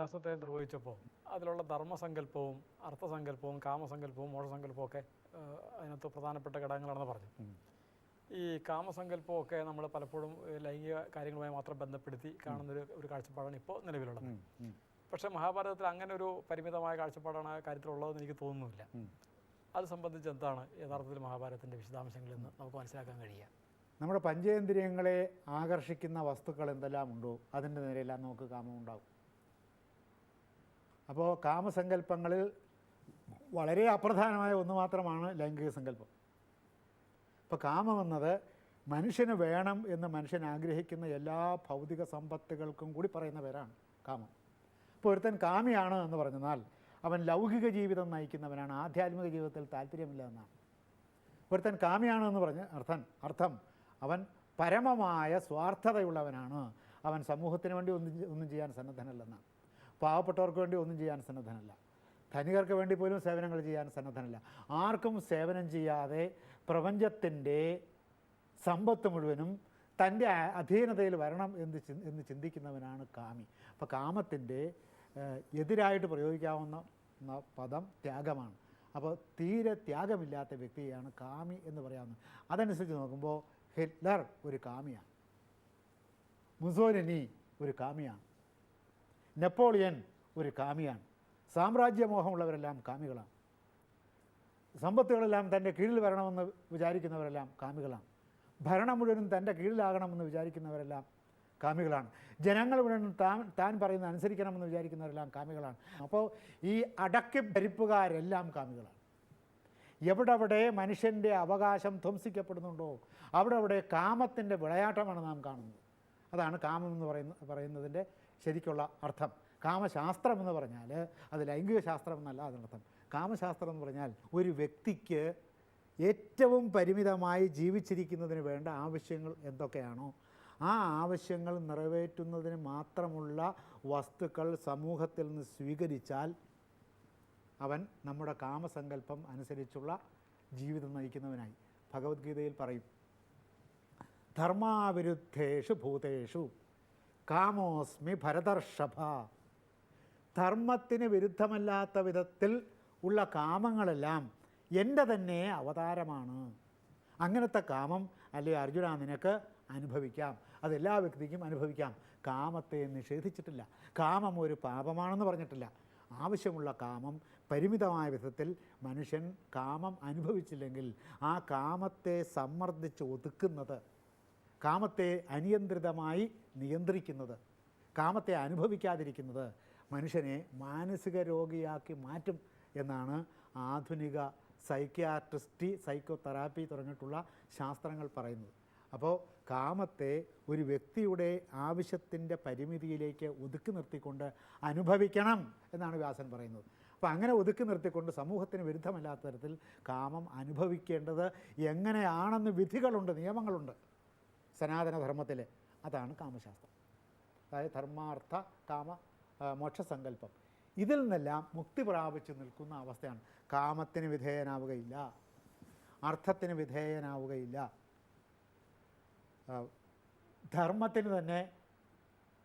ഇതിഹാസത്തെ നിർവഹിച്ചപ്പോൾ അതിലുള്ള ധർമ്മസങ്കല്പവും അർത്ഥസങ്കല്പവും കാമസങ്കല്പവും മോഷസങ്കല്പവും ഒക്കെ അതിനകത്ത് പ്രധാനപ്പെട്ട ഘടകങ്ങളാണെന്ന് പറഞ്ഞു. ഈ കാമസങ്കല്പമൊക്കെ നമ്മൾ പലപ്പോഴും ലൈംഗിക കാര്യങ്ങളുമായി മാത്രം ബന്ധപ്പെടുത്തി കാണുന്നൊരു ഒരു കാഴ്ചപ്പാടാണ് ഇപ്പോൾ നിലവിലുള്ളത്. പക്ഷേ മഹാഭാരതത്തിൽ അങ്ങനെ ഒരു പരിമിതമായ കാഴ്ചപ്പാടാണ് ആ കാര്യത്തിലുള്ളതെന്ന് എനിക്ക് തോന്നുന്നില്ല. അത് സംബന്ധിച്ച് എന്താണ് യഥാർത്ഥത്തിൽ മഹാഭാരതത്തിന്റെ വിശദാംശങ്ങളിൽ എന്ന് നമുക്ക് മനസ്സിലാക്കാൻ കഴിയുക? നമ്മുടെ പഞ്ചേന്ദ്രിയങ്ങളെ ആകർഷിക്കുന്ന വസ്തുക്കൾ എന്തെല്ലാം ഉണ്ടോ? അതിന്റെ നേരെയെല്ലാം നമുക്ക് കാമം ഉണ്ടാകും അപ്പോൾ കാമസങ്കല്പങ്ങളിൽ വളരെ അപ്രധാനമായ ഒന്ന് മാത്രമാണ് ലൈംഗിക സങ്കല്പം. ഇപ്പോൾ കാമം എന്നത് മനുഷ്യന് വേണം എന്ന് മനുഷ്യൻ ആഗ്രഹിക്കുന്ന എല്ലാ ഭൗതിക സമ്പത്തുകൾക്കും കൂടി പറയുന്ന പേരാണ് കാമം. ഇപ്പോൾ ഒരുത്തൻ കാമിയാണ് എന്ന് പറഞ്ഞാൽ അവൻ ലൗകിക ജീവിതം നയിക്കുന്നവനാണ് ആധ്യാത്മിക ജീവിതത്തിൽ താല്പര്യമില്ല എന്നാണ്. ഒരുത്തൻ കാമിയാണ് എന്ന് പറഞ്ഞ് അർത്ഥം അർത്ഥം അവൻ പരമമായ സ്വാർത്ഥതയുള്ളവനാണ്. അവൻ സമൂഹത്തിന് വേണ്ടി ഒന്നും ഒന്നും ചെയ്യാൻ സന്നദ്ധനല്ലെന്നാണ്. പാവപ്പെട്ടവർക്ക് വേണ്ടി ഒന്നും ചെയ്യാൻ സന്നദ്ധനല്ല. ധനികർക്ക് വേണ്ടി പോലും സേവനങ്ങൾ ചെയ്യാൻ സന്നദ്ധനല്ല. ആർക്കും സേവനം ചെയ്യാതെ പ്രപഞ്ചത്തിന്റെ സമ്പത്ത് മുഴുവനും തന്റെ അധീനതയിൽ വരണം എന്ന് എന്ന് ചിന്തിക്കുന്നവനാണ് കാമി. അപ്പോൾ കാമത്തിന്റെ എതിരായിട്ട് പ്രയോഗിക്കാവുന്ന പദം ത്യാഗമാണ്. അപ്പോൾ തീരെ ത്യാഗമില്ലാത്ത വ്യക്തിയാണ് കാമി എന്ന് പറയാവുന്നത്. അതനുസരിച്ച് നോക്കുമ്പോൾ ഹിറ്റ്ലർ ഒരു കാമിയാണ്. മുസോലിനി ഒരു കാമിയാണ്. നെപ്പോളിയൻ ഒരു കാമിയാണ്. സാമ്രാജ്യമോഹമുള്ളവരെല്ലാം കാമികളാണ്. സമ്പത്തുകളെല്ലാം തന്റെ കീഴിൽ വരണമെന്ന് വിചാരിക്കുന്നവരെല്ലാം കാമികളാണ്. ഭരണം മുഴുവനും തന്റെ കീഴിലാകണമെന്ന് വിചാരിക്കുന്നവരെല്ലാം കാമികളാണ്. ജനങ്ങൾ മുഴുവനും താൻ താൻ പറയുന്ന അനുസരിക്കണമെന്ന് വിചാരിക്കുന്നവരെല്ലാം കാമികളാണ്. അപ്പോൾ ഈ അടക്കി ഭരിപ്പുകാരെല്ലാം കാമികളാണ്. എവിടെവിടെ മനുഷ്യന്റെ അവകാശം ധ്വംസിക്കപ്പെടുന്നുണ്ടോ അവിടെ അവിടെ കാമത്തിന്റെ വിളയാട്ടമാണ് നാം കാണുന്നത്. അതാണ് കാമം എന്ന് പറയുന്ന പറയുന്നതിന്റെ ശരിക്കുള്ള അർത്ഥം. കാമശാസ്ത്രം എന്ന് പറഞ്ഞാൽ അത് ലൈംഗിക ശാസ്ത്രം എന്നല്ല അതിനർത്ഥം കാമശാസ്ത്രം എന്ന് പറഞ്ഞാൽ ഒരു വ്യക്തിക്ക് ഏറ്റവും പരിമിതമായി ജീവിച്ചിരിക്കുന്നതിന് വേണ്ട ആവശ്യങ്ങൾ എന്തൊക്കെയാണോ ആ ആവശ്യങ്ങൾ നിറവേറ്റുന്നതിന് മാത്രമുള്ള വസ്തുക്കൾ സമൂഹത്തിൽ നിന്ന് സ്വീകരിച്ചാൽ അവൻ നമ്മുടെ കാമസങ്കല്പം അനുസരിച്ചുള്ള ജീവിതം നയിക്കുന്നവനായി. ഭഗവത്ഗീതയിൽ പറയും ധർമാവിരുദ്ധേഷു ഭൂതേഷു കാമോസ്മി ഭരതർഷഭ. ധർമ്മത്തിന് വിരുദ്ധമല്ലാത്ത വിധത്തിൽ ഉള്ള കാമങ്ങളെല്ലാം എന്റെ തന്നെ അവതാരമാണ്. അങ്ങനത്തെ കാമം അല്ലെ അർജുന നിനക്ക് അനുഭവിക്കാം. അതെല്ലാ വ്യക്തിക്കും അനുഭവിക്കാം. കാമത്തെ നിഷേധിച്ചിട്ടില്ല. കാമം ഒരു പാപമാണെന്ന് പറഞ്ഞിട്ടില്ല. ആവശ്യമുള്ള കാമം പരിമിതമായ വിധത്തിൽ മനുഷ്യൻ കാമം അനുഭവിച്ചില്ലെങ്കിൽ ആ കാമത്തെ സമ്മർദ്ദിച്ച് ഒതുക്കുന്നത് കാമത്തെ അനിയന്ത്രിതമായി നിയന്ത്രിക്കുന്നത് കാമത്തെ അനുഭവിക്കാതിരിക്കുന്നത് മനുഷ്യനെ മാനസിക രോഗിയാക്കി മാറ്റും എന്നാണ് ആധുനിക സൈക്യാട്രിസ്റ്റി സൈക്കോ തെറാപ്പി തുടങ്ങിയിട്ടുള്ള ശാസ്ത്രങ്ങൾ പറയുന്നത്. അപ്പോൾ കാമത്തെ ഒരു വ്യക്തിയുടെ ആവശ്യത്തിന്റെ പരിമിതിയിലേക്ക് ഒതുക്കി നിർത്തിക്കൊണ്ട് അനുഭവിക്കണം എന്നാണ് വ്യാസൻ പറയുന്നത്. അപ്പോൾ അങ്ങനെ ഒതുക്കി നിർത്തിക്കൊണ്ട് സമൂഹത്തിന് വിരുദ്ധമല്ലാത്ത തരത്തിൽ കാമം അനുഭവിക്കേണ്ടത് എങ്ങനെയാണെന്ന് വിധികളുണ്ട് നിയമങ്ങളുണ്ട് സനാതനധർമ്മത്തിൽ അതാണ് കാമശാസ്ത്രം. അതായത് ധർമാർത്ഥ കാമ മോക്ഷസങ്കല്പം. ഇതിൽ നിന്നെല്ലാം മുക്തി പ്രാപിച്ചു നിൽക്കുന്ന അവസ്ഥയാണ്. കാമത്തിന് വിധേയനാവുകയില്ല. അർത്ഥത്തിന് വിധേയനാവുകയില്ല. ധർമ്മത്തിന് തന്നെ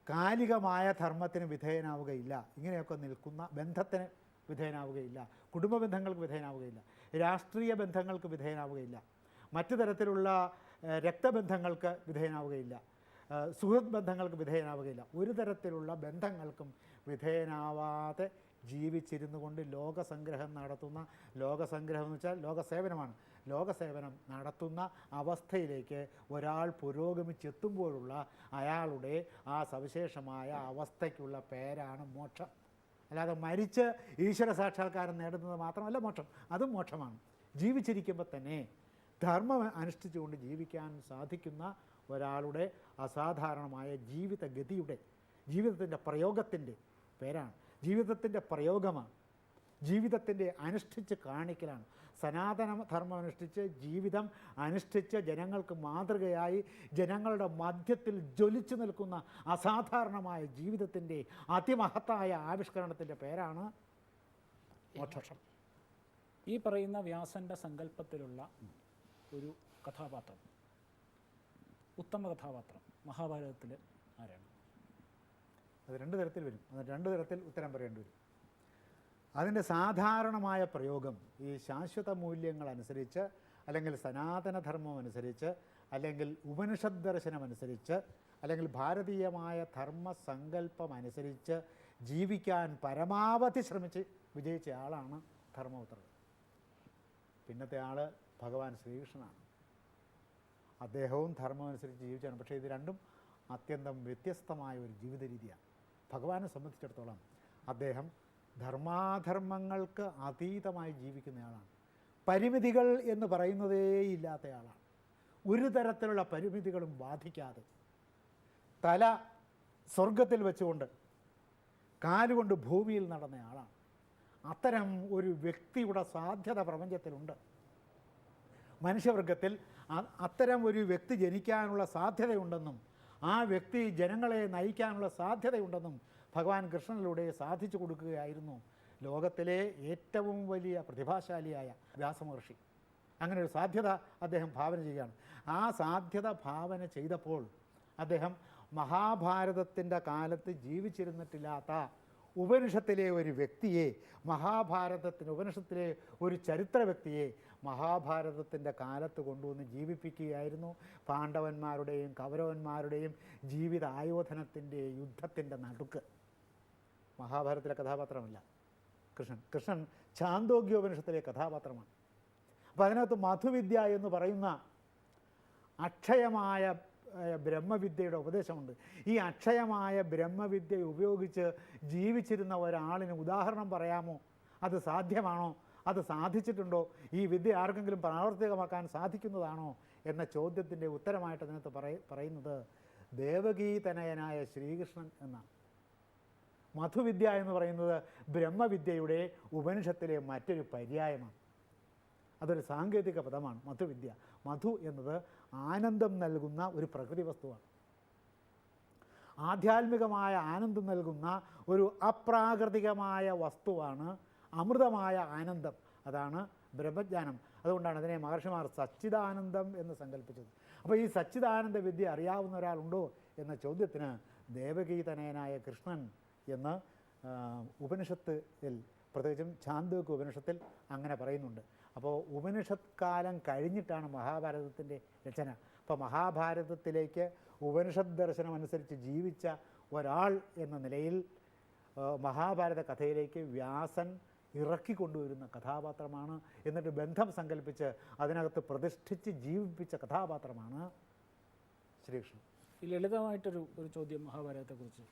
കാലികമായ ധർമ്മത്തിന് വിധേയനാവുകയില്ല. ഇങ്ങനെയൊക്കെ നിൽക്കുന്ന ബന്ധത്തിന് വിധേയനാവുകയില്ല. കുടുംബ ബന്ധങ്ങൾക്ക് വിധേയനാവുകയില്ല. രാഷ്ട്രീയ ബന്ധങ്ങൾക്ക് വിധേയനാവുകയില്ല. മറ്റു തരത്തിലുള്ള രക്തബന്ധങ്ങൾക്ക് വിധേയനാവുകയില്ല. സുഹൃത്ത് ബന്ധങ്ങൾക്ക് വിധേയനാവുകയില്ല. ഒരു തരത്തിലുള്ള ബന്ധങ്ങൾക്കും വിധേയനാവാതെ ജീവിച്ചിരുന്നു കൊണ്ട് ലോകസംഗ്രഹം നടത്തുന്ന ലോകസംഗ്രഹം എന്ന് വെച്ചാൽ ലോകസേവനമാണ്. ലോകസേവനം നടത്തുന്ന അവസ്ഥയിലേക്ക് ഒരാൾ പുരോഗമിച്ചെത്തുമ്പോഴുള്ള അയാളുടെ ആ സവിശേഷമായ അവസ്ഥയ്ക്കുള്ള പേരാണ് മോക്ഷം. അല്ലാതെ മരിച്ച് ഈശ്വര സാക്ഷാത്കാരം നേടുന്നത് മാത്രമല്ല മോക്ഷം. അതും മോക്ഷമാണ്. ജീവിച്ചിരിക്കുമ്പോൾ തന്നെ ധർമ്മം അനുഷ്ഠിച്ചുകൊണ്ട് ജീവിക്കാൻ സാധിക്കുന്ന ഒരാളുടെ അസാധാരണമായ ജീവിതഗതിയുടെ ജീവിതത്തിന്റെ പ്രയോഗത്തിന്റെ പേരാണ്. ജീവിതത്തിന്റെ പ്രയോഗമാണ്. ജീവിതത്തിന്റെ അനുഷ്ഠിച്ച് കാണിക്കലാണ്. സനാതന ധർമ്മം അനുഷ്ഠിച്ച് ജീവിതം അനുഷ്ഠിച്ച് ജനങ്ങൾക്ക് മാതൃകയായി ജനങ്ങളുടെ മധ്യത്തിൽ ജ്വലിച്ചു നിൽക്കുന്ന അസാധാരണമായ ജീവിതത്തിന്റെ അതിമഹത്തായ ആവിഷ്കരണത്തിന്റെ പേരാണ് മോക്ഷം ഈ പറയുന്ന വ്യാസന്റെ സങ്കല്പത്തിലുള്ള ഒരു കഥാപാത്രം. ഉത്തമ കഥാപാത്രം മഹാഭാരതത്തിൽ ആരാണ്? അത് രണ്ട് തരത്തിൽ വരും. അത് രണ്ട് തരത്തിൽ ഉത്തരം പറയേണ്ടി വരും. അതിന്റെ സാധാരണമായ പ്രയോഗം ഈ ശാശ്വത മൂല്യങ്ങൾ അനുസരിച്ച് അല്ലെങ്കിൽ സനാതനധർമ്മം അനുസരിച്ച് അല്ലെങ്കിൽ ഉപനിഷദ് ദർശനം അനുസരിച്ച് അല്ലെങ്കിൽ ഭാരതീയമായ ധർമ്മസങ്കല്പം അനുസരിച്ച് ജീവിക്കാൻ പരമാവധി ശ്രമിച്ച് വിജയിച്ച ആളാണ് ധർമ്മപുത്രൻ. പിന്നത്തെ ആൾ ഭഗവാൻ ശ്രീകൃഷ്ണനാണ്. അദ്ദേഹവും ധർമ്മം അനുസരിച്ച് ജീവിച്ചാണ്. പക്ഷേ ഇത് രണ്ടും അത്യന്തം വ്യത്യസ്തമായ ഒരു ജീവിത രീതിയാണ്. ഭഗവാനെ സംബന്ധിച്ചിടത്തോളം അദ്ദേഹം ധർമാധർമ്മങ്ങൾക്ക് അതീതമായി ജീവിക്കുന്നയാളാണ്. പരിമിതികൾ എന്ന് പറയുന്നതേ ഇല്ലാത്തയാളാണ്. ഒരു തരത്തിലുള്ള പരിമിതികളും ബാധിക്കാതെ തല സ്വർഗത്തിൽ വെച്ചുകൊണ്ട് കാലുകൊണ്ട് ഭൂമിയിൽ നടന്നയാളാണ്. അത്തരം ഒരു വ്യക്തിയുടെ സാധ്യത പ്രപഞ്ചത്തിലുണ്ട്. മനുഷ്യവർഗത്തിൽ അത്തരം ഒരു വ്യക്തി ജനിക്കാനുള്ള സാധ്യതയുണ്ടെന്നും ആ വ്യക്തി ജനങ്ങളെ നയിക്കാനുള്ള സാധ്യതയുണ്ടെന്നും ഭഗവാൻ കൃഷ്ണനിലൂടെ സാധിച്ചു കൊടുക്കുകയായിരുന്നു ലോകത്തിലെ ഏറ്റവും വലിയ പ്രതിഭാശാലിയായ വ്യാസമഹർഷി. അങ്ങനെ ഒരു സാധ്യത അദ്ദേഹം ഭാവന ചെയ്യുകയാണ്. ആ സാധ്യത ഭാവന ചെയ്തപ്പോൾ അദ്ദേഹം മഹാഭാരതത്തിന്റെ കാലത്ത് ജീവിച്ചിരുന്നിട്ടില്ലാത്ത ഉപനിഷത്തിലെ ഒരു വ്യക്തിയെ മഹാഭാരതത്തിന് ഉപനിഷത്തിലെ ഒരു ചരിത്ര വ്യക്തിയെ മഹാഭാരതത്തിന്റെ കാലത്ത് കൊണ്ടുവന്ന് ജീവിപ്പിക്കുകയായിരുന്നു. പാണ്ഡവന്മാരുടെയും കൗരവന്മാരുടെയും ജീവിത ആയോധനത്തിന്റെ യുദ്ധത്തിന്റെ നടുക്ക്. മഹാഭാരതത്തിലെ കഥാപാത്രമല്ല. കൃഷ്ണൻ കൃഷ്ണൻ ചാന്തോഗ്യോപനിഷത്തിലെ കഥാപാത്രമാണ്. അപ്പോൾ അതിനകത്ത് മധുവിദ്യ എന്ന് പറയുന്ന അക്ഷയമായ ബ്രഹ്മവിദ്യയുടെ ഉപദേശമുണ്ട്. ഈ അക്ഷയമായ ബ്രഹ്മവിദ്യ ഉപയോഗിച്ച് ജീവിച്ചിരുന്ന ഒരാളിന് ഉദാഹരണം പറയാമോ? അത് സാധ്യമാണോ? അത് സാധിച്ചിട്ടുണ്ടോ? ഈ വിദ്യ ആർക്കെങ്കിലും പ്രാവർത്തികമാക്കാൻ സാധിക്കുന്നതാണോ? എന്ന ചോദ്യത്തിന്റെ ഉത്തരമായിട്ട് അതിനകത്ത് പറയ പറയുന്നത് ദേവകീതനയനായ ശ്രീകൃഷ്ണൻ എന്നാണ്. മധുവിദ്യ എന്ന് പറയുന്നത് ബ്രഹ്മവിദ്യയുടെ ഉപനിഷത്തിലെ മറ്റൊരു പര്യായമാണ്. അതൊരു സാങ്കേതിക പദമാണ് മധുവിദ്യ. മധു എന്നത് ആനന്ദം നൽകുന്ന ഒരു പ്രകൃതി വസ്തുവാണ്. ആധ്യാത്മികമായ ആനന്ദം നൽകുന്ന ഒരു അപ്രാകൃതികമായ വസ്തുവാണ് അമൃതമായ ആനന്ദം. അതാണ് ബ്രഹ്മജ്ഞാനം. അതുകൊണ്ടാണ് അതിനെ മഹർഷിമാർ സച്ചിദാനന്ദം എന്ന് സങ്കല്പിച്ചത്. അപ്പോൾ ഈ സച്ചിദാനന്ദ വിദ്യ അറിയാവുന്ന ഒരാളുണ്ടോ എന്ന ചോദ്യത്തിന് ദേവഗീതനയനായ കൃഷ്ണൻ എന്ന് ഉപനിഷത്തിൽ പ്രത്യേകിച്ചും ചാന്തോക്ക് ഉപനിഷത്തിൽ അങ്ങനെ പറയുന്നുണ്ട്. അപ്പോൾ ഉപനിഷത്ത് കാലം കഴിഞ്ഞിട്ടാണ് മഹാഭാരതത്തിന്റെ രചന. അപ്പോൾ മഹാഭാരതത്തിലേക്ക് ഉപനിഷത്ത് ദർശനം അനുസരിച്ച് ജീവിച്ച ഒരാൾ എന്ന നിലയിൽ മഹാഭാരത കഥയിലേക്ക് വ്യാസൻ ഇറക്കി കൊണ്ടുവരുന്ന കഥാപാത്രമാണ്. എന്നിട്ട് ബന്ധം സങ്കല്പിച്ച് അതിനകത്ത് പ്രതിഷ്ഠിച്ച് ജീവിപ്പിച്ച കഥാപാത്രമാണ് ശ്രീകൃഷ്ണൻ. ഈ ലളിതമായിട്ടൊരു ഒരു ചോദ്യം മഹാഭാരതത്തെക്കുറിച്ച്.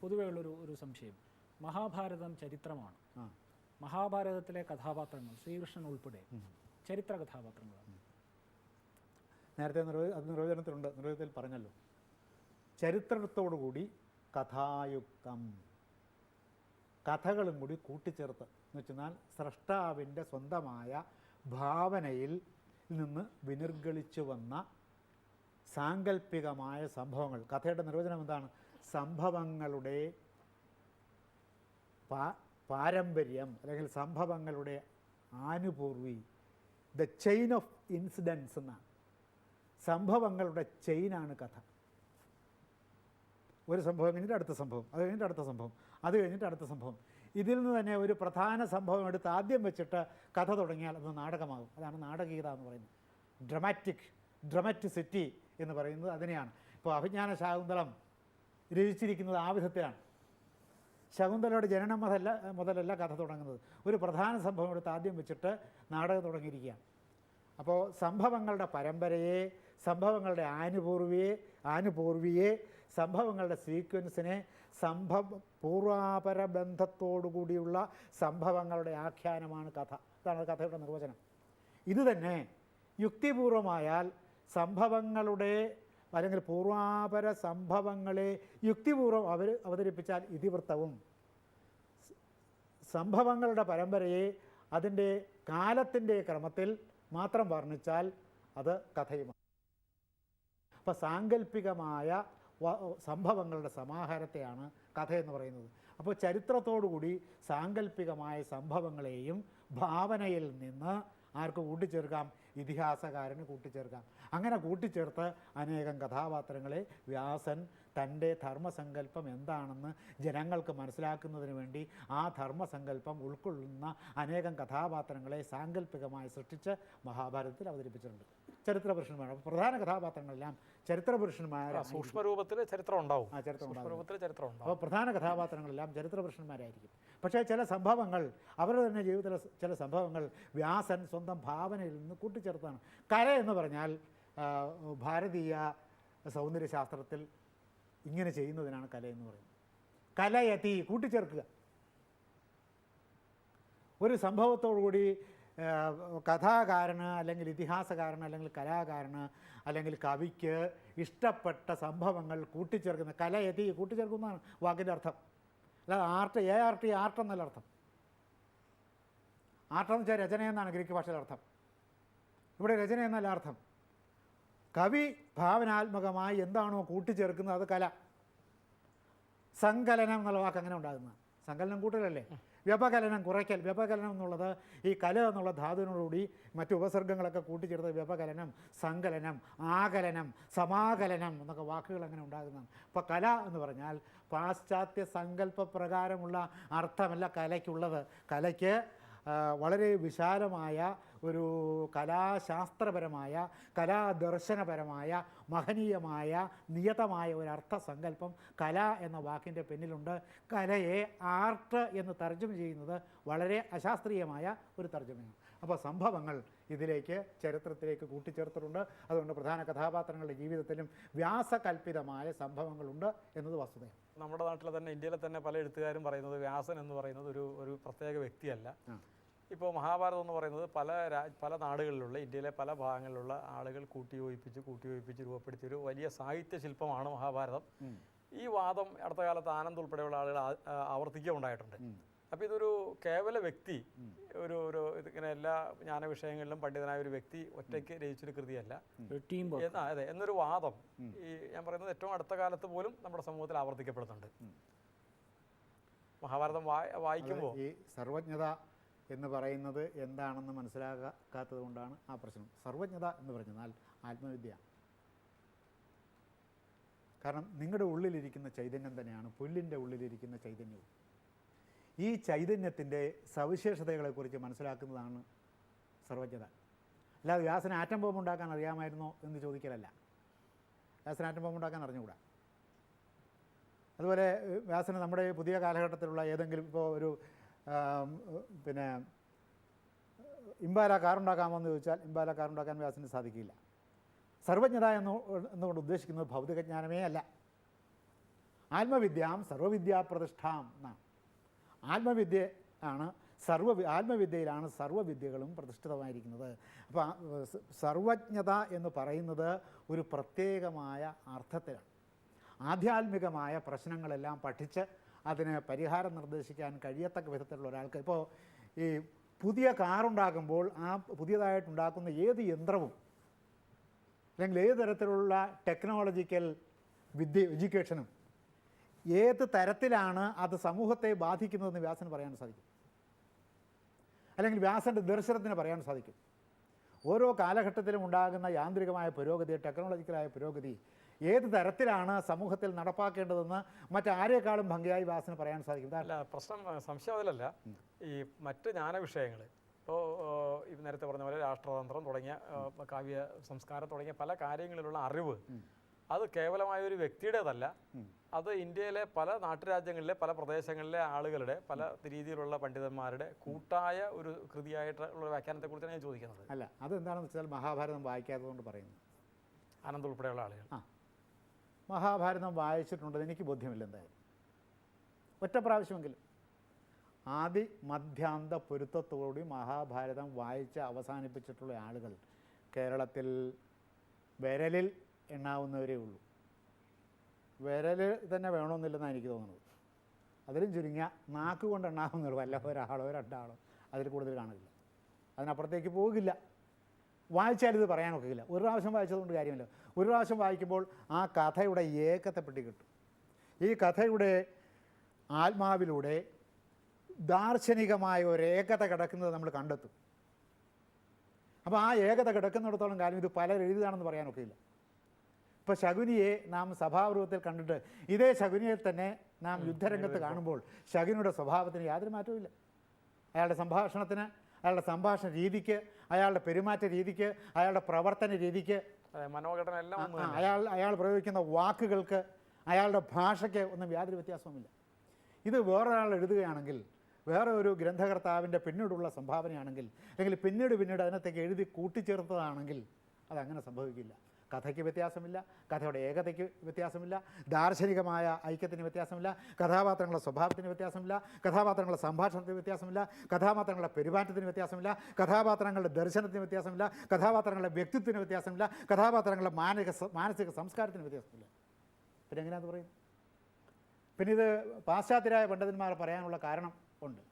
പൊതുവേ ഉള്ളൊരു ഒരു സംശയം. മഹാഭാരതം ചരിത്രമാണ്. ആ. മഹാഭാരതത്തിലെ കഥാപാത്രങ്ങൾ ശ്രീകൃഷ്ണൻ ഉൾപ്പെടെ ചരിത്ര കഥാപാത്രങ്ങളാണ് നേരത്തെ നിർവ അത് നിർവചനത്തിലുണ്ട്. നിർവചനത്തിൽ പറഞ്ഞല്ലോ. ചരിത്രത്തോടുകൂടി കഥായുക്തം. കഥകളും കൂടി കൂട്ടിച്ചേർത്ത് എന്ന് വെച്ചാൽ സ്രഷ്ടാവിന്റെ സ്വന്തമായ ഭാവനയിൽ നിന്ന് വിനിർഗളിച്ചു വന്ന സാങ്കല്പികമായ സംഭവങ്ങൾ. കഥയുടെ നിർവചനം എന്താണ്? സംഭവങ്ങളുടെ പാരമ്പര്യം അല്ലെങ്കിൽ സംഭവങ്ങളുടെ ആനുപൂർവി ദ ചെയിൻ ഓഫ് ഇൻസിഡൻസ് എന്നാണ് സംഭവങ്ങളുടെ ചെയിനാണ് കഥ. ഒരു സംഭവം കഴിഞ്ഞിട്ട് അടുത്ത സംഭവം അത് കഴിഞ്ഞിട്ട് അടുത്ത സംഭവം അത് കഴിഞ്ഞിട്ട് അടുത്ത സംഭവം. ഇതിൽ നിന്ന് തന്നെ ഒരു പ്രധാന സംഭവം എടുത്ത് ആദ്യം വെച്ചിട്ട് കഥ തുടങ്ങിയാൽ അത് നാടകമാകും. അതാണ് നാടകീയത എന്ന് പറയുന്നത്. ഡ്രമാറ്റിക് ഡ്രമാറ്റിസിറ്റി എന്ന് പറയുന്നത് അതിനെയാണ്. ഇപ്പോൾ അഭിജ്ഞാന ശാകുന്തളം രചിച്ചിരിക്കുന്നത് ആ വിധത്തിലാണ്. ശകുന്തലയുടെ ജനനം മുതലല്ല മുതലല്ല കഥ തുടങ്ങുന്നത്. ഒരു പ്രധാന സംഭവം എടുത്ത് ആദ്യം വെച്ചിട്ട് നാടകം തുടങ്ങിയിരിക്കുകയാണ് അപ്പോൾ സംഭവങ്ങളുടെ പരമ്പരയെ സംഭവങ്ങളുടെ ആനുപൂർവിയെ ആനുപൂർവിയെ സംഭവങ്ങളുടെ സീക്വൻസിനെ സംഭവ പൂർവാപര ബന്ധത്തോടുകൂടിയുള്ള സംഭവങ്ങളുടെ ആഖ്യാനമാണ് കഥ. അതാണ് കഥയുടെ നിർവചനം. ഇത് തന്നെ യുക്തിപൂർവമായാൽ സംഭവങ്ങളുടെ അല്ലെങ്കിൽ പൂർവാപര സംഭവങ്ങളെ യുക്തിപൂർവം അവർ അവതരിപ്പിച്ചാൽ ഇതിവൃത്തവും. സംഭവങ്ങളുടെ പരമ്പരയെ അതിന്റെ കാലത്തിന്റെ ക്രമത്തിൽ മാത്രം വർണിച്ചാൽ അത് കഥയുമാണ്. അപ്പോൾ സാങ്കല്പികമായ സംഭവങ്ങളുടെ സമാഹാരത്തെയാണ് കഥ എന്ന് പറയുന്നത്. അപ്പോൾ ചരിത്രത്തോടുകൂടി സാങ്കല്പികമായ സംഭവങ്ങളെയും ഭാവനയിൽ നിന്ന് ആർക്ക് കൂട്ടിച്ചേർക്കാം? ഇതിഹാസകാരന് കൂട്ടിച്ചേർക്കാം. അങ്ങനെ കൂട്ടിച്ചേർത്ത് അനേകം കഥാപാത്രങ്ങളെ വ്യാസൻ തന്റെ ധർമ്മസങ്കല്പം എന്താണെന്ന് ജനങ്ങൾക്ക് മനസ്സിലാക്കുന്നതിന് വേണ്ടി ആ ധർമ്മസങ്കല്പം ഉൾക്കൊള്ളുന്ന അനേകം കഥാപാത്രങ്ങളെ സാങ്കല്പികമായി സൃഷ്ടിച്ച് മഹാഭാരതത്തിൽ അവതരിപ്പിച്ചിട്ടുണ്ട്. ചരിത്ര പുരുഷന്മാർ അപ്പോൾ പ്രധാന കഥാപാത്രങ്ങളെല്ലാം ചരിത്രപുരുഷന്മാരെ സൂക്ഷ്മരൂപത്തിൽ സൂക്ഷ്മ രൂപത്തിൽ ചരിത്രം ഉണ്ടാവും. ആ ചരിത്രം ഉണ്ടാവും. അപ്പോൾ പ്രധാന കഥാപാത്രങ്ങളെല്ലാം ചരിത്ര പുരുഷന്മാരായിരിക്കും പക്ഷേ ചില സംഭവങ്ങൾ അവരുടെ തന്നെ ജീവിതത്തിലെ ചില സംഭവങ്ങൾ വ്യാസൻ സ്വന്തം ഭാവനയിൽ നിന്ന് കൂട്ടിച്ചേർത്താണ്. കല എന്ന് പറഞ്ഞാൽ ഭാരതീയ സൗന്ദര്യശാസ്ത്രത്തിൽ ഇങ്ങനെ ചെയ്യുന്നതിനാണ് കല എന്ന് പറയുന്നത്. കലയതി കൂട്ടിച്ചേർക്കുക. ഒരു സംഭവത്തോടുകൂടി കഥാകാരന് അല്ലെങ്കിൽ ഇതിഹാസകാരന് അല്ലെങ്കിൽ കലാകാരന് അല്ലെങ്കിൽ കവിക്ക് ഇഷ്ടപ്പെട്ട സംഭവങ്ങൾ കൂട്ടിച്ചേർക്കുന്ന കലയതി കൂട്ടിച്ചേർക്കുന്നതാണ് വാക്കിന്റെ അർത്ഥം. അല്ലാതെ art A R T art എന്നല്ല അർത്ഥം. ആർട്ട് എന്ന് വെച്ചാൽ രചന എന്നാണ് ഗ്രീക്ക് ഭാഷയുടെ അർത്ഥം. ഇവിടെ രചന എന്നല്ല അർത്ഥം. കവി ഭാവനാത്മകമായി എന്താണോ കൂട്ടിച്ചേർക്കുന്നത് അത് കല. സങ്കലനം എന്നുള്ള വാക്ക് അങ്ങനെ ഉണ്ടാകുന്നത്. സങ്കലനം കൂട്ടലല്ലേ? വ്യപകലനം കുറയ്ക്കൽ വ്യപകലനം എന്നുള്ളത് ഈ കല എന്നുള്ള ധാതുവിനോടുകൂടി മറ്റു ഉപസർഗങ്ങളൊക്കെ കൂട്ടിച്ചേർത്ത് വ്യപകലനം സങ്കലനം ആകലനം സമാകലനം എന്നൊക്കെ വാക്കുകൾ അങ്ങനെ ഉണ്ടാകുന്നതാണ്. അപ്പോൾ കല എന്ന് പറഞ്ഞാൽ പാശ്ചാത്യ സങ്കല്പ പ്രകാരമുള്ള അർത്ഥമല്ല കലയ്ക്കുള്ളത്. കലയ്ക്ക് വളരെ വിശാലമായ ഒരു കലാശാസ്ത്രപരമായ കലാദർശനപരമായ മഹനീയമായ നിയതമായ ഒരു അർത്ഥസങ്കല്പം കല എന്ന വാക്കിന്റെ പിന്നിലുണ്ട്. കലയെ ആർട്ട് എന്ന് തർജമ ചെയ്യുന്നത് വളരെ അശാസ്ത്രീയമായ ഒരു തർജമയാണ്. അപ്പോൾ സംഭവങ്ങൾ ഇതിലേക്ക് ചരിത്രത്തിലേക്ക് കൂട്ടിച്ചേർത്തിട്ടുണ്ട്. അതുകൊണ്ട് പ്രധാന കഥാപാത്രങ്ങളുടെ ജീവിതത്തിലും വ്യാസകൽപ്പിതമായ സംഭവങ്ങളുണ്ട് എന്നത് വസ്തുതയാണ്. നമ്മുടെ നാട്ടിലെ തന്നെ ഇന്ത്യയിലെ തന്നെ പല എഴുത്തുകാരും പറയുന്നത് വ്യാസൻ എന്ന് പറയുന്നത് ഒരു ഒരു പ്രത്യേക വ്യക്തിയല്ല. ഇപ്പോൾ മഹാഭാരതം എന്ന് പറയുന്നത് പല പല നാടുകളിലുള്ള ഇന്ത്യയിലെ പല ഭാഗങ്ങളിലുള്ള ആളുകൾ കൂട്ടിയോജിപ്പിച്ച് കൂട്ടിയോജിപ്പിച്ച് രൂപപ്പെടുത്തിയ ഒരു വലിയ സാഹിത്യ ശില്പമാണ് മഹാഭാരതം. ഈ വാദം അടുത്ത കാലത്ത് ആനന്ദ് ഉൾപ്പെടെയുള്ള ആളുകൾ ആവർത്തിക്കുക ഉണ്ടായിട്ടുണ്ട് ആവർത്തിക്കുകയുണ്ടായിട്ടുണ്ട്. അപ്പോൾ ഇതൊരു കേവല വ്യക്തി ഒരു ഒരു ഇതിങ്ങനെ എല്ലാ ജ്ഞാന വിഷയങ്ങളിലും പണ്ഡിതനായ ഒരു വ്യക്തി ഒറ്റയ്ക്ക് രചിച്ചൊരു കൃതിയല്ല. ഒരു ടീം വർക്ക് അതെ എന്നൊരു വാദം ഈ ഞാൻ പറയുന്നത് ഏറ്റവും അടുത്ത കാലത്ത് പോലും നമ്മുടെ സമൂഹത്തിൽ ആവർത്തിക്കപ്പെടുന്നുണ്ട്. മഹാഭാരതം വായി വായിക്കുമ്പോൾ ഈ സർവജ്ഞത എന്ന് പറയുന്നത് എന്താണെന്ന് മനസ്സിലാക്കാത്തത് കൊണ്ടാണ് ആ പ്രശ്നം. സർവജ്ഞത എന്ന് പറഞ്ഞാൽ ആത്മവിദ്യ. കാരണം നിങ്ങളുടെ ഉള്ളിലിരിക്കുന്ന ചൈതന്യം തന്നെയാണ് പുല്ലിന്റെ ഉള്ളിലിരിക്കുന്ന ചൈതന്യവും. ഈ ചൈതന്യത്തിന്റെ സവിശേഷതകളെക്കുറിച്ച് മനസ്സിലാക്കുന്നതാണ് സർവജ്ഞത. അല്ലാതെ വ്യാസന് ആറ്റം ബോംബ് ഉണ്ടാക്കാൻ അറിയാമായിരുന്നോ എന്ന് ചോദിക്കലല്ല. വ്യാസന് ആറ്റം ബോംബ് ഉണ്ടാക്കാൻ അറിഞ്ഞുകൂടാ. അതുപോലെ വ്യാസന നമ്മുടെ പുതിയ കാലഘട്ടത്തിലുള്ള ഏതെങ്കിലും ഇപ്പോൾ ഒരു പിന്നെ ഇമ്പാല കാറുണ്ടാക്കാമെന്ന് ചോദിച്ചാൽ ഇമ്പാല കാറുണ്ടാക്കാൻ വ്യാസിന് സാധിക്കില്ല. സർവജ്ഞത എന്ന് എന്നുകൊണ്ട് ഉദ്ദേശിക്കുന്നത് ഭൗതികജ്ഞാനമേ അല്ല. ആത്മവിദ്യാം സർവവിദ്യാപ്രതിഷ്ഠാം എന്നാണ് ആത്മവിദ്യ ആണ് സർവ ആത്മവിദ്യയിലാണ് സർവവിദ്യകളും പ്രതിഷ്ഠിതമായിരിക്കുന്നത്. അപ്പോൾ സർവജ്ഞത എന്ന് പറയുന്നത് ഒരു പ്രത്യേകമായ അർത്ഥത്തിലാണ്. ആധ്യാത്മികമായ പ്രശ്നങ്ങളെല്ലാം പഠിച്ച് അതിന് പരിഹാരം നിർദ്ദേശിക്കാൻ കഴിയത്തക്ക വിധത്തിലുള്ള ഒരാൾക്ക്. ഇപ്പോൾ ഈ പുതിയ കാറുണ്ടാക്കുമ്പോൾ ആ പുതിയതായിട്ടുണ്ടാക്കുന്ന ഏത് യന്ത്രവും അല്ലെങ്കിൽ ഏത് തരത്തിലുള്ള ടെക്നോളജിക്കൽ വിദ്യ എഡ്യൂക്കേഷനും ഏത് തരത്തിലാണ് അത് സമൂഹത്തെ ബാധിക്കുന്നതെന്ന് വ്യാസന് പറയാൻ സാധിക്കും. അല്ലെങ്കിൽ വ്യാസന്റെ ദർശനത്തിന് പറയാൻ സാധിക്കും. ഓരോ കാലഘട്ടത്തിലും ഉണ്ടാകുന്ന യാന്ത്രികമായ പുരോഗതി ടെക്നോളജിക്കലായ പുരോഗതി ഏത് തരത്തിലാണ് സമൂഹത്തിൽ നടപ്പാക്കേണ്ടതെന്ന് മറ്റാരേക്കാളും ഭംഗിയായി വാസന പറയാൻ സാധിക്കും. അല്ല പ്രശ്നം സംശയം അതിലല്ല. ഈ മറ്റ് ജ്ഞാന വിഷയങ്ങൾ ഇപ്പോൾ നേരത്തെ പറഞ്ഞ പോലെ രാഷ്ട്രതന്ത്രം തുടങ്ങിയ കാവ്യ സംസ്കാരം തുടങ്ങിയ പല കാര്യങ്ങളിലുള്ള അറിവ് അത് കേവലമായ ഒരു വ്യക്തിയുടേതല്ല അത് ഇന്ത്യയിലെ പല നാട്ടുരാജ്യങ്ങളിലെ പല പ്രദേശങ്ങളിലെ ആളുകളുടെ പല രീതിയിലുള്ള പണ്ഡിതന്മാരുടെ കൂട്ടായ ഒരു കൃതിയായിട്ടുള്ള വ്യാഖ്യാനത്തെക്കുറിച്ചാണ് ഞാൻ ചോദിക്കുന്നത്. അല്ല അതെന്താണെന്ന് വെച്ചാൽ മഹാഭാരതം വായിക്കാത്തതുകൊണ്ട് പറയുന്നത് അനന്ത് ഉൾപ്പെടെയുള്ള ആളുകൾ. മഹാഭാരതം വായിച്ചിട്ടുണ്ടെന്ന് എനിക്ക് ബോധ്യമില്ല എന്തായാലും. ഒറ്റ പ്രാവശ്യമെങ്കിലും ആദി മധ്യാന്ത പൊരുത്തത്തോടുകൂടി മഹാഭാരതം വായിച്ച് അവസാനിപ്പിച്ചിട്ടുള്ള ആളുകൾ കേരളത്തിൽ വിരലിൽ എണ്ണാവുന്നവരേ ഉള്ളൂ. വിരൽ തന്നെ വേണമെന്നില്ലെന്നാണ് എനിക്ക് തോന്നുന്നത്. അതിലും ചുരുങ്ങിയ നാക്ക് കൊണ്ട് എണ്ണാവുന്നവർ വല്ല ഒരാളോ രണ്ടാളോ അതിൽ കൂടുതൽ കാണില്ല അതിനപ്പുറത്തേക്ക് പോകില്ല. വായിച്ചാൽ ഇത് പറയാനൊക്കില്ല ഒരു പ്രാവശ്യം വായിച്ചതുകൊണ്ട് കാര്യമില്ല. ഒരു പ്രാവശ്യം വായിക്കുമ്പോൾ ആ കഥയുടെ ഏകത്തെ പെട്ടി കിട്ടും. ഈ കഥയുടെ ആത്മാവിലൂടെ ദാർശനികമായ ഒരു ഏകത കിടക്കുന്നത് നമ്മൾ കണ്ടെത്തും. അപ്പോൾ ആ ഏകത കിടക്കുന്നിടത്തോളം കാലം ഇത് പലർ എഴുതിയതാണെന്ന് പറയാനൊക്കെയില്ല ഇപ്പോൾ ശകുനിയെ നാം സഭാപൂർവത്തിൽ കണ്ടിട്ട് ഇതേ ശകുനിയെ തന്നെ നാം യുദ്ധരംഗത്ത് കാണുമ്പോൾ ശകുനിയുടെ സ്വഭാവത്തിന് യാതൊരു മാറ്റവുമില്ല. അയാളുടെ സംഭാഷണത്തിന് അയാളുടെ സംഭാഷണ രീതിക്ക് അയാളുടെ പെരുമാറ്റ രീതിക്ക് അയാളുടെ പ്രവർത്തന രീതിക്ക് മനോഘടന എല്ലാം അയാൾ അയാൾ പ്രയോഗിക്കുന്ന വാക്കുകൾക്ക് അയാളുടെ ഭാഷയ്ക്ക് ഒന്നും യാതൊരു വ്യത്യാസവുമില്ല. ഇത് വേറൊരാൾ എഴുതുകയാണെങ്കിൽ വേറെ ഒരു ഗ്രന്ഥകർത്താവിന്റെ പിന്നീടുള്ള സംഭാവനയാണെങ്കിൽ അല്ലെങ്കിൽ പിന്നീട് പിന്നീട് അതിനകത്തേക്ക് എഴുതി കൂട്ടിച്ചേർത്തതാണെങ്കിൽ അതങ്ങനെ സംഭവിക്കില്ല. കഥയ്ക്ക് വ്യത്യാസമില്ല കഥയുടെ ഏകതയ്ക്ക് വ്യത്യാസമില്ല ദാർശനികമായ ഐക്യത്തിന് വ്യത്യാസമില്ല കഥാപാത്രങ്ങളുടെ സ്വഭാവത്തിന് വ്യത്യാസമില്ല കഥാപാത്രങ്ങളുടെ സംഭാഷണത്തിന് വ്യത്യാസമില്ല കഥാപാത്രങ്ങളുടെ പെരുമാറ്റത്തിന് വ്യത്യാസമില്ല കഥാപാത്രങ്ങളുടെ ദർശനത്തിന് വ്യത്യാസമില്ല കഥാപാത്രങ്ങളുടെ വ്യക്തിത്വത്തിന് വ്യത്യാസമില്ല കഥാപാത്രങ്ങളുടെ മാനസിക മാനസിക സംസ്കാരത്തിന് വ്യത്യാസമില്ല. പിന്നെ എങ്ങനെയാണെന്ന് പറയും പിന്നെ ഇത് പാശ്ചാത്യരായ പണ്ഡിതന്മാർ പറയാനുള്ള കാരണം ഉണ്ട്.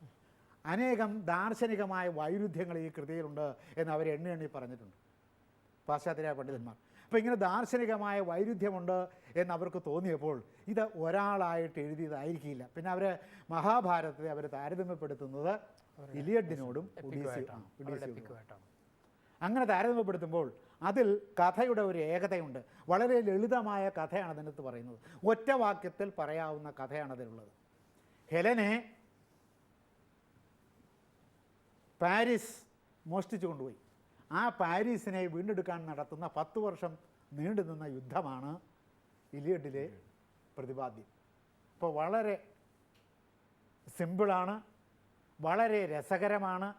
അനേകം ദാർശനികമായ വൈരുദ്ധ്യങ്ങൾ ഈ കൃതിയിലുണ്ട് എന്ന് അവർ എണ്ണി എണ്ണി പറഞ്ഞിട്ടുണ്ട്. പാശ്ചാത്യരായ പണ്ഡിതന്മാർ. അപ്പോൾ ഇങ്ങനെ ദാർശനികമായ വൈരുദ്ധ്യമുണ്ട് എന്നവർക്ക് തോന്നിയപ്പോൾ ഇത് ഒരാളായിട്ട് എഴുതിയതായിരിക്കില്ല. പിന്നെ അവർ മഹാഭാരതത്തെ അവർ താരതമ്യപ്പെടുത്തുന്നത് ഇലിയഡിനോടും അങ്ങനെ താരതമ്യപ്പെടുത്തുമ്പോൾ അതിൽ കഥയുടെ ഒരു ഏകതയുണ്ട്. വളരെ ലളിതമായ കഥയാണ് അതിനകത്ത് പറയുന്നത്. ഒറ്റ വാക്യത്തിൽ പറയാവുന്ന കഥയാണ് അതിലുള്ളത്. ഹെലനെ പാരീസ് മോഷ്ടിച്ചു കൊണ്ടുപോയി. ആ പാരീസിനെ വീണ്ടെടുക്കാൻ നടത്തുന്ന പത്ത് വർഷം നീണ്ടുനിന്ന യുദ്ധമാണ് ഇലിയഡിലെ പ്രതിപാദ്യം. അപ്പോൾ വളരെ സിമ്പിളാണ് വളരെ രസകരമാണ്.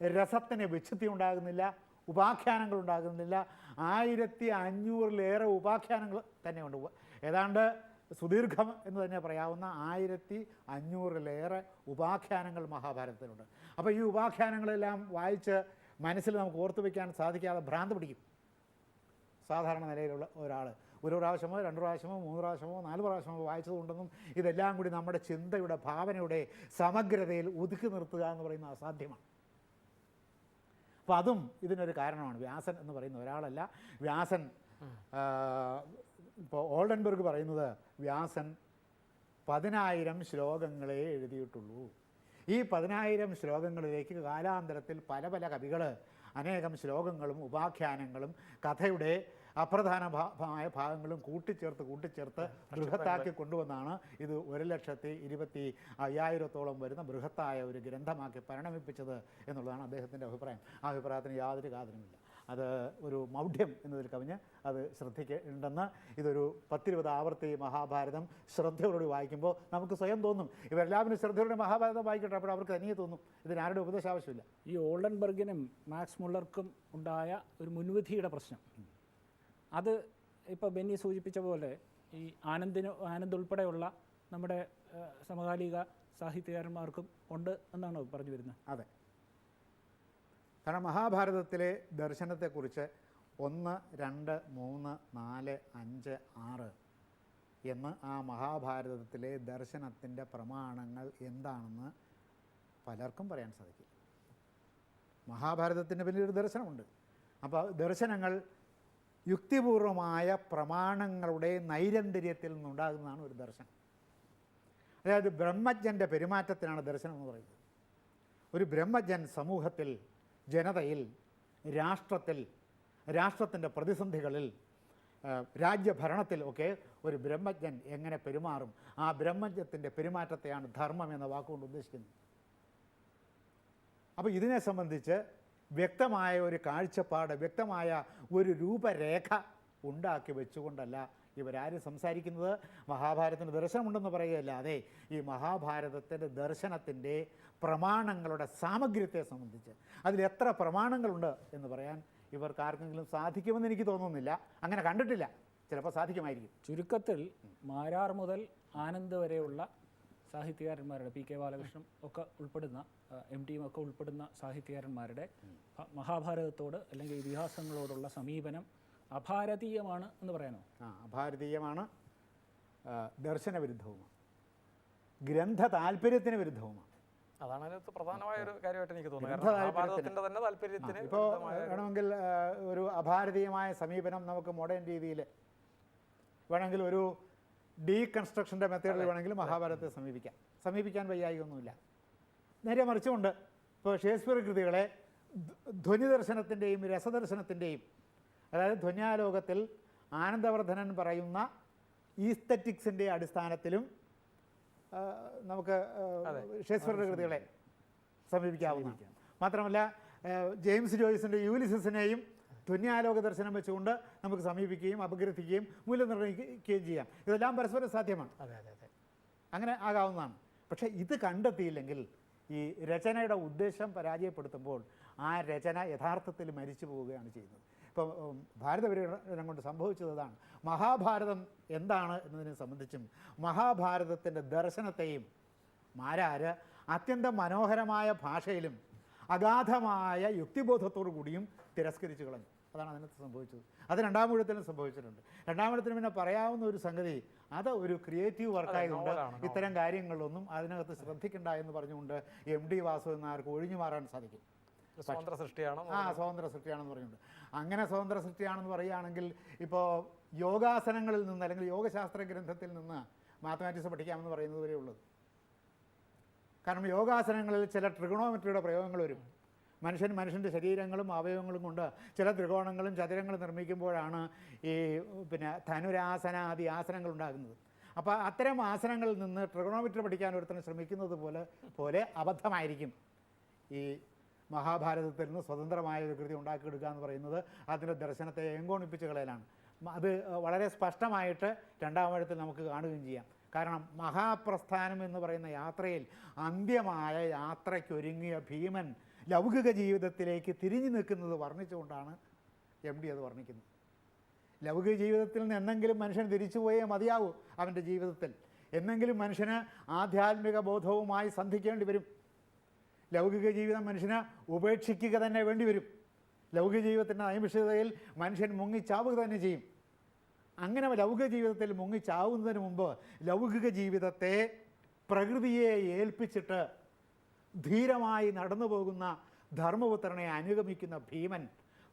രസത്തിന് വിശുദ്ധി ഉണ്ടാകുന്നില്ല ഉപാഖ്യാനങ്ങൾ ഉണ്ടാകുന്നില്ല. ആയിരത്തി അഞ്ഞൂറിലേറെ ഉപാഖ്യാനങ്ങൾ തന്നെയുണ്ട് ഏതാണ്ട് സുദീർഘം എന്ന് തന്നെ പറയാവുന്ന ആയിരത്തി അഞ്ഞൂറിലേറെ ഉപാഖ്യാനങ്ങൾ മഹാഭാരതത്തിലുണ്ട്. അപ്പോൾ ഈ ഉപാഖ്യാനങ്ങളെല്ലാം വായിച്ച് മനസ്സിൽ നമുക്ക് ഓർത്തു വയ്ക്കാൻ സാധിക്കാതെ ഭ്രാന്ത് പിടിക്കും. സാധാരണ നിലയിലുള്ള ഒരാൾ ഒരു പ്രാവശ്യമോ രണ്ട് പ്രാവശ്യമോ മൂന്ന് പ്രാവശ്യമോ നാല് പ്രാവശ്യമോ വായിച്ചതുകൊണ്ടൊന്നും ഇതെല്ലാം കൂടി നമ്മുടെ ചിന്തയുടെ ഭാവനയുടെ സമഗ്രതയിൽ ഒതുക്കി നിർത്തുക എന്ന് പറയുന്നത് അസാധ്യമാണ്. അപ്പോൾ അതും ഇതിനൊരു കാരണമാണ്. വ്യാസൻ എന്ന് പറയുന്ന ഒരാളല്ല. വ്യാസൻ ഇപ്പോൾ ഓൾഡൻബർഗ് പറയുന്നത് വ്യാസൻ പതിനായിരം ശ്ലോകങ്ങളെ എഴുതിയിട്ടുള്ളൂ. ഈ പതിനായിരം ശ്ലോകങ്ങളിലേക്ക് കാലാന്തരത്തിൽ പല പല കവികൾ അനേകം ശ്ലോകങ്ങളും ഉപാഖ്യാനങ്ങളും കഥയുടെ അപ്രധാനമായ ഭാഗങ്ങളും കൂട്ടിച്ചേർത്ത് കൂട്ടിച്ചേർത്ത് ബൃഹത്താക്കി കൊണ്ടുവന്നാണ് ഇത് ഒരു ലക്ഷത്തി ഇരുപത്തി അയ്യായിരത്തോളം വരുന്ന ബൃഹത്തായ ഒരു ഗ്രന്ഥമാക്കി പരിണമിപ്പിച്ചത് എന്നുള്ളതാണ് അദ്ദേഹത്തിന്റെ അഭിപ്രായം. ആ അഭിപ്രായത്തിന് യാതൊരു കാതലുമില്ല. അത് ഒരു മൗഢ്യം എന്നതിൽ കവിഞ്ഞ് അത് ശ്രദ്ധിക്കേണ്ടെന്ന് ഇതൊരു പത്തിരുപത് ആവർത്തി മഹാഭാരതം ശ്രദ്ധയോടുകൂടി വായിക്കുമ്പോൾ നമുക്ക് സ്വയം തോന്നും. ഇവരെല്ലാവരും ശ്രദ്ധയോടെ മഹാഭാരതം വായിക്കട്ടെ അപ്പോൾ അവർക്ക് തനിയെ തോന്നും. ഇതിന് ആരുടെ ഉപദേശം ആവശ്യമില്ല. ഈ ഓൾഡൻബർഗിനും മാക്സ് മുള്ളർക്കും ഉണ്ടായ ഒരു മുൻവിധിയുടെ പ്രശ്നം. അത് ഇപ്പോൾ ബെന്നി സൂചിപ്പിച്ച പോലെ ഈ ആനന്ദിന് ആനന്ദ് ഉൾപ്പെടെയുള്ള നമ്മുടെ സമകാലിക സാഹിത്യകാരന്മാർക്കും ഉണ്ട് എന്നാണ് പറഞ്ഞു വരുന്നത്? അതെ. കാരണം മഹാഭാരതത്തിലെ ദർശനത്തെക്കുറിച്ച് ഒന്ന് രണ്ട് മൂന്ന് നാല് അഞ്ച് ആറ് എന്ന് ആ മഹാഭാരതത്തിലെ ദർശനത്തിന്റെ പ്രമാണങ്ങൾ എന്താണെന്ന് പലർക്കും പറയാൻ സാധിക്കും മഹാഭാരതത്തിന്റെ വലിയൊരു ദർശനമുണ്ട്. അപ്പോൾ ദർശനങ്ങൾ യുക്തിപൂർവമായ പ്രമാണങ്ങളുടെ നൈരന്തര്യത്തിൽ നിന്നുണ്ടാകുന്നതാണ് ഒരു ദർശനം. അതായത് ബ്രഹ്മജ്ഞന്റെ പെരുമാറ്റത്തിനാണ് ദർശനം എന്ന് പറയുന്നത്. ഒരു ബ്രഹ്മജ്ഞൻ സമൂഹത്തിൽ ജനതയിൽ രാഷ്ട്രത്തിൽ രാഷ്ട്രത്തിന്റെ പ്രതിസന്ധികളിൽ രാജ്യഭരണത്തിൽ ഒക്കെ ഒരു ബ്രഹ്മജ്ഞൻ എങ്ങനെ പെരുമാറും? ആ ബ്രഹ്മജ്ഞത്തിന്റെ പെരുമാറ്റത്തെയാണ് ധർമ്മം എന്ന വാക്കുകൊണ്ട് ഉദ്ദേശിക്കുന്നത്. അപ്പോൾ ഇതിനെ സംബന്ധിച്ച് വ്യക്തമായ ഒരു കാഴ്ചപ്പാട് വ്യക്തമായ ഒരു രൂപരേഖ ഉണ്ടാക്കി വെച്ചുകൊണ്ടല്ല ഇവരാരും സംസാരിക്കുന്നത്? മഹാഭാരതത്തിന് ദർശനമുണ്ടെന്ന് പറയുകയല്ലാതെ ഈ മഹാഭാരതത്തിന്റെ ദർശനത്തിന്റെ പ്രമാണങ്ങളുടെ സാമഗ്ര്യത്തെ സംബന്ധിച്ച് അതിൽ എത്ര പ്രമാണങ്ങളുണ്ട് എന്ന് പറയാൻ ഇവർക്ക് ആർക്കെങ്കിലും സാധിക്കുമെന്ന് എനിക്ക് തോന്നുന്നില്ല. അങ്ങനെ കണ്ടിട്ടില്ല. ചിലപ്പോൾ സാധിക്കുമായിരിക്കും. ചുരുക്കത്തിൽ മാരാർ മുതൽ ആനന്ദ് വരെയുള്ള സാഹിത്യകാരന്മാരുടെ പി കെ ബാലകൃഷ്ണൻ ഒക്കെ ഉൾപ്പെടുന്ന എം ടി ഒക്കെ ഉൾപ്പെടുന്ന സാഹിത്യകാരന്മാരുടെ മഹാഭാരതത്തോട് അല്ലെങ്കിൽ ഇതിഹാസങ്ങളോടുള്ള സമീപനം അഭാരതീയമാണ് എന്ന് പറയാനോ? ആ അഭാരതീയമാണ് ദർശനവിരുദ്ധവുമാണ് ഗ്രന്ഥ താല്പര്യത്തിന് വിരുദ്ധവുമാണ്. അതാണ് അതിനകത്ത് പ്രധാനമായ ഒരു കാര്യമായിട്ട് എനിക്ക് തോന്നുന്നത്. ഇപ്പോൾ വേണമെങ്കിൽ ഒരു അഭാരതീയമായ സമീപനം നമുക്ക് മോഡേൺ രീതിയിൽ വേണമെങ്കിൽ ഒരു ഡീകൺസ്ട്രക്ഷന്റെ മെത്തേഡിൽ വേണമെങ്കിൽ മഹാഭാരതത്തെ സമീപിക്കാം. സമീപിക്കാൻ വയ്യായികൊന്നുമില്ല നേരെ മറിച്ചുകൊണ്ട് ഇപ്പോൾ ഷേക്സ്പിയർ കൃതികളെ ധ്വനിദർശനത്തിന്റെയും ധ്വനി ദർശനത്തിന്റെയും രസദർശനത്തിന്റെയും അതായത് ധ്വന്യാലോകത്തിൽ ആനന്ദവർദ്ധനൻ പറയുന്ന ഈസ്തറ്റിക്സിന്റെ അടിസ്ഥാനത്തിലും നമുക്ക് ഷേക്സ്പിയറുടെ കൃതികളെ സമീപിക്കാവുന്നതാണ് മാത്രമല്ല ജെയിംസ് ജോയ്സിന്റെ യൂലിസിനെയും ധ്വന്യാലോക ദർശനം വെച്ചുകൊണ്ട് നമുക്ക് സമീപിക്കുകയും അപഗ്രഥിക്കുകയും മൂല്യനിർണയിക്കുകയും ചെയ്യാം. ഇതെല്ലാം പരസ്പരം സാധ്യമാണ്. അതെ അതെ അതെ. അങ്ങനെ ആകാവുന്നതാണ്. പക്ഷേ ഇത് കണ്ടെത്തിയില്ലെങ്കിൽ ഈ രചനയുടെ ഉദ്ദേശം പരാജയപ്പെടുത്തുമ്പോൾ ആ രചന യഥാർത്ഥത്തിൽ മരിച്ചു പോവുകയാണ് ചെയ്യുന്നത്. ഇപ്പം ഭാരത കൊണ്ട് സംഭവിച്ചത് അതാണ് മഹാഭാരതം എന്താണ് എന്നതിനെ സംബന്ധിച്ചും മഹാഭാരതത്തിന്റെ ദർശനത്തെയും മാരാര് അത്യന്തം മനോഹരമായ ഭാഷയിലും അഗാധമായ യുക്തിബോധത്തോടു കൂടിയും തിരസ്കരിച്ചു കളഞ്ഞു. അതാണ് അതിനകത്ത് സംഭവിച്ചത്. അത് രണ്ടാം ഊഴത്തിലും സംഭവിച്ചിട്ടുണ്ട്. രണ്ടാം ഊഴത്തിന് പിന്നെ പറയാവുന്ന ഒരു സംഗതി അത് ഒരു ക്രിയേറ്റീവ് വർക്കായതുകൊണ്ട് ഇത്തരം കാര്യങ്ങളൊന്നും അതിനകത്ത് ശ്രദ്ധിക്കണ്ട എന്ന് പറഞ്ഞുകൊണ്ട് എം ഡി വാസു എന്നാർക്ക് ഒഴിഞ്ഞു മാറാൻ സാധിക്കും. സ്വതന്ത്ര സൃഷ്ടിയാണ് ആ സ്വതന്ത്ര സൃഷ്ടിയാണെന്ന് പറയുന്നുണ്ട് അങ്ങനെ സ്വതന്ത്ര സൃഷ്ടിയാണെന്ന് പറയുകയാണെങ്കിൽ ഇപ്പോൾ യോഗാസനങ്ങളിൽ നിന്ന് അല്ലെങ്കിൽ യോഗശാസ്ത്ര ഗ്രന്ഥത്തിൽ നിന്ന് മാത്തമാറ്റിക്സ് പഠിക്കാമെന്ന് പറയുന്നത് വരെ ഉള്ളത്. കാരണം യോഗാസനങ്ങളിൽ ചില ട്രിഗണോമെട്രിയുടെ പ്രയോഗങ്ങൾ വരും. മനുഷ്യൻ മനുഷ്യന്റെ ശരീരങ്ങളും അവയവങ്ങളും കൊണ്ട് ചില ത്രികോണങ്ങളും ചതുരങ്ങളും നിർമ്മിക്കുമ്പോഴാണ് ഈ പിന്നെ ധനുരാസനാദി ആസനങ്ങൾ ഉണ്ടാകുന്നത്. അപ്പോൾ അത്തരം ആസനങ്ങളിൽ നിന്ന് ട്രിഗണോമെട്രി പഠിക്കാൻ ഒരുത്തരം ശ്രമിക്കുന്നത് പോലെ പോലെ അബദ്ധമായിരിക്കും ഈ മഹാഭാരതത്തിൽ നിന്ന് സ്വതന്ത്രമായ ഒരു കൃതി ഉണ്ടാക്കിയെടുക്കുക എന്ന് പറയുന്നത് അതിന്റെ ദർശനത്തെ എങ്കോണിപ്പിച്ച് കളയലാണ്. അത് വളരെ സ്പഷ്ടമായിട്ട് രണ്ടാം വഴത്തിൽ നമുക്ക് കാണുകയും ചെയ്യാം. കാരണം മഹാപ്രസ്ഥാനം എന്ന് പറയുന്ന യാത്രയിൽ അന്ത്യമായ യാത്രയ്ക്കൊരുങ്ങിയ ഭീമൻ ലൗകിക ജീവിതത്തിലേക്ക് തിരിഞ്ഞു നിൽക്കുന്നത് വർണിച്ചുകൊണ്ടാണ് എം ഡി അത് വർണിക്കുന്നത്. ലൗകിക ജീവിതത്തിൽ നിന്ന് എന്തെങ്കിലും മനുഷ്യൻ തിരിച്ചു പോയേ മതിയാവൂ അവന്റെ ജീവിതത്തിൽ. എന്നെങ്കിലും മനുഷ്യന് ആധ്യാത്മിക ബോധവുമായി സന്ധിക്കേണ്ടി വരും. ലൗകിക ജീവിതം മനുഷ്യന് ഉപേക്ഷിക്കുക തന്നെ വേണ്ടി വരും. ലൗകിക ജീവിതത്തിന്റെ നൈമിഷികതയിൽ മനുഷ്യൻ മുങ്ങിച്ചാവുക തന്നെ ചെയ്യും. അങ്ങനെ ലൗകിക ജീവിതത്തിൽ മുങ്ങിച്ചാവുന്നതിന് മുമ്പ് ലൗകിക ജീവിതത്തെ പ്രകൃതിയെ ഏൽപ്പിച്ചിട്ട് ധീരമായി നടന്നു പോകുന്ന ധർമ്മപുത്രനെ അനുഗമിക്കുന്ന ഭീമൻ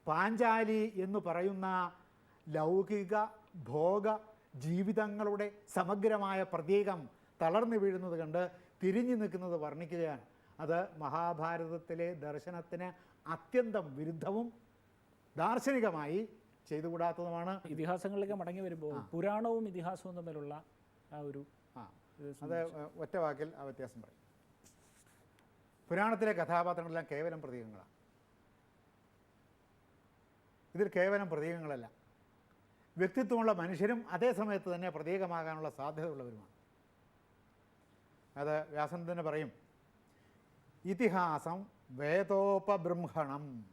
പാഞ്ചാലി എന്ന് പറയുന്ന ലൗകിക ഭോഗ ജീവിതങ്ങളുടെ സമഗ്രമായ പ്രതീകം തളർന്നു വീഴുന്നത് കണ്ട് തിരിഞ്ഞു നിൽക്കുന്നത് വർണിക്കുകയാണ്. അത് മഹാഭാരതത്തിലെ ദർശനത്തിന് അത്യന്തം വിരുദ്ധവും ദാർശനികമായി ചെയ്തുകൂടാത്തതുമാണ്. ഇതിഹാസങ്ങളിലേക്ക് മടങ്ങി വരുമ്പോൾ പുരാണവും ഇതിഹാസവും തമ്മിലുള്ള ആ ഒരു ആ. അത് ഒറ്റ വാക്കിൽ ആ വ്യത്യാസം പറയും. പുരാണത്തിലെ കഥാപാത്രങ്ങളെല്ലാം കേവലം പ്രതീകങ്ങളാണ്. ഇതിൽ കേവലം പ്രതീകങ്ങളല്ല. വ്യക്തിത്വമുള്ള മനുഷ്യരും അതേ സമയത്ത് തന്നെ പ്രതീകമാകാനുള്ള സാധ്യതയുള്ളവരുമാണ്. അത് വ്യാസൻ തന്നെ പറയും ഇതിഹാസം വേദോപബ്രഹ്മണം.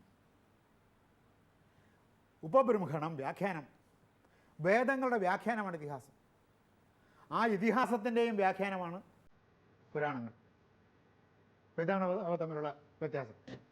ഉപബ്രഹ്മണം വ്യാഖ്യാനം. വേദങ്ങളുടെ വ്യാഖ്യാനമാണ് ഇതിഹാസം. ആ ഇതിഹാസത്തിന്റെയും വ്യാഖ്യാനമാണ് പുരാണങ്ങൾ. ഇതാണ് അവ തമ്മിലുള്ള വ്യത്യാസം.